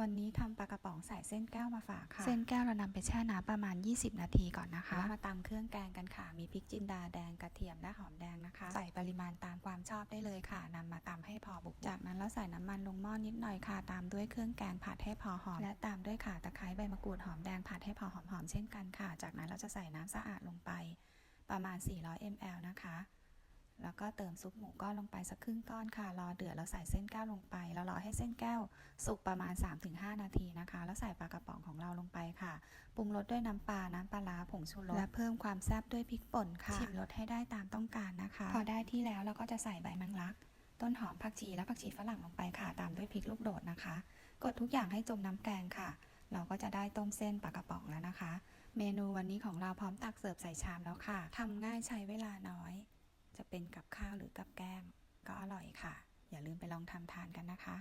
วันนี้ทำปลากระป๋องใส่เส้นแก้วมาฝากค่ะ เส้นแก้วเรานำไปแช่น้ำประมาณ 20 นาทีก่อนนะคะแล้วมาตำเครื่องแกงกันค่ะ มีพริกจินดาแดงกระเทียมและหอมแดงนะคะ ใส่ปริมาณตามความชอบได้เลยค่ะนำมาตำให้พอบุก จากนั้นเราใส่น้ำมันลงหม้อนิดหน่อยค่ะ ตามด้วยเครื่องแกงผัดให้พอหอม และตามด้วยข่าตะไคร้ใบมะกรูดหอมแดงผัดให้พอหอมๆเช่นกันค่ะ จากนั้นเราจะใส่น้ำสะอาดลงไป ประมาณ 400 ml นะคะ แล้วก็เติมซุปหมูก้อนลงไปสักครึ่งก้อนค่ะ รอเดือดแล้วใส่เส้นแก้วลงไป แล้วรอให้เส้นแก้วสุกประมาณ 3-5 นาทีนะคะ แล้วใส่ปลากระป๋องของเราลงไปค่ะ ปรุงรสด้วยน้ำปลา น้ำปลาผงชูรส และเพิ่มความแซ่บด้วยพริกป่นค่ะ ชิมรสให้ได้ตามต้องการนะคะ พอได้ที่แล้วเราก็จะใส่ใบแมงลัก ต้นหอมผักชีและผักชีฝรั่งลงไปค่ะ ตามด้วยพริกลูกโดดนะคะ กดทุกอย่างให้จมน้ำแกงค่ะ เราก็จะได้ต้มเส้นปลากระป๋องแล้วนะคะ เมนูวันนี้ของเราพร้อมตักเสิร์ฟใส่ชามแล้วค่ะทำง่ายใช้เวลาน้อย จะเป็นกับข้าวหรือกับแก้มก็อร่อยค่ะ อย่าลืมไปลองทำทานกันนะคะ